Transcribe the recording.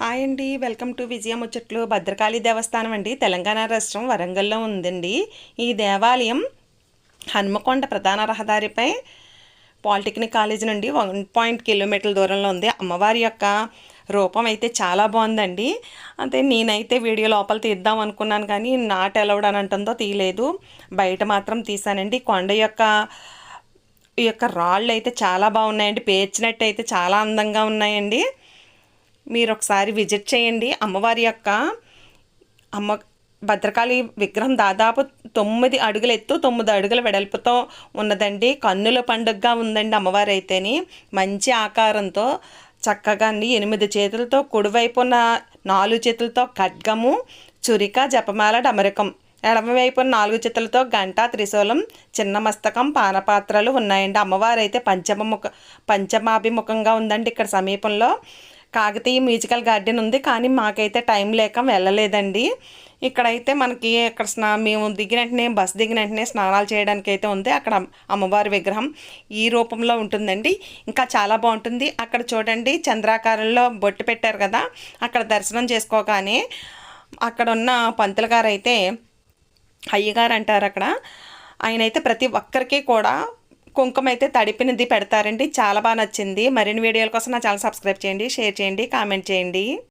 Hi అండి. Welcome to విజయ ముచ్చట్లు. భద్రకాళి దేవస్థానం అండి. తెలంగాణ రాష్ట్రం వరంగల్లో ఉందండి. ఈ దేవాలయం హన్మకొండ ప్రధాన రహదారిపై పాలిటెక్నిక్ కాలేజ్ నుండి వన్ పాయింట్ కిలోమీటర్ల దూరంలో ఉంది. అమ్మవారి యొక్క రూపం అయితే చాలా బాగుందండి. అంటే నేనైతే వీడియో లోపల తీద్దాం అనుకున్నాను కానీ నాట్ అలౌడ్ అని అంటుందో తీయలేదు. బయట మాత్రం తీసానండి కొండ యొక్క ఈ యొక్క రాళ్ళు అయితే చాలా బాగున్నాయండి. పేర్చినట్టు అయితే చాలా అందంగా ఉన్నాయండి. మీరు ఒకసారి విజిట్ చేయండి. అమ్మవారి యొక్క అమ్మ భద్రకాళి విగ్రహం దాదాపు తొమ్మిది అడుగుల ఎత్తు తొమ్మిది అడుగుల వెడల్పుతో ఉన్నదండి. కన్నుల పండుగగా ఉందండి అమ్మవారి అయితేని మంచి ఆకారంతో చక్కగా అండి. ఎనిమిది చేతులతో కుడివైపున నాలుగు చేతులతో ఖడ్గము చురిక జపమాల డమరకం. ఎడమవైపున నాలుగు చేతులతో గంట త్రిశూలం చిన్న మస్తకం పానపాత్రలు ఉన్నాయండి. అమ్మవారు అయితే పంచమముఖ పంచమాభిముఖంగా ఉందండి ఇక్కడ సమీపంలో. కాకతీయ మ్యూజికల్ గార్డెన్ ఉంది కానీ మాకైతే టైం లేక వెళ్ళలేదండి. ఇక్కడైతే మనకి ఇక్కడ స్నా మేము దిగిన వెంటనే బస్ దిగిన వెంటనే స్నానాలు చేయడానికి అయితే ఉంది. అక్కడ అమ్మవారి విగ్రహం ఈ రూపంలో ఉంటుందండి. ఇంకా చాలా బాగుంటుంది. అక్కడ చూడండి చంద్రాకారంలో బొట్టు పెట్టారు కదా అక్కడ దర్శనం చేసుకోగానే అక్కడ ఉన్న పంతులు గారు అయితే అయ్యగారు అంటారు అక్కడ. ఆయన అయితే ప్రతి ఒక్కరికి కూడా కుంకుమ అయితే తడిపినది పెడతారండి. చాలా బాగా నచ్చింది. మరిన్ని వీడియోల కోసం నా ఛానల్ సబ్స్క్రైబ్ చేయండి షేర్ చేయండి కామెంట్ చేయండి.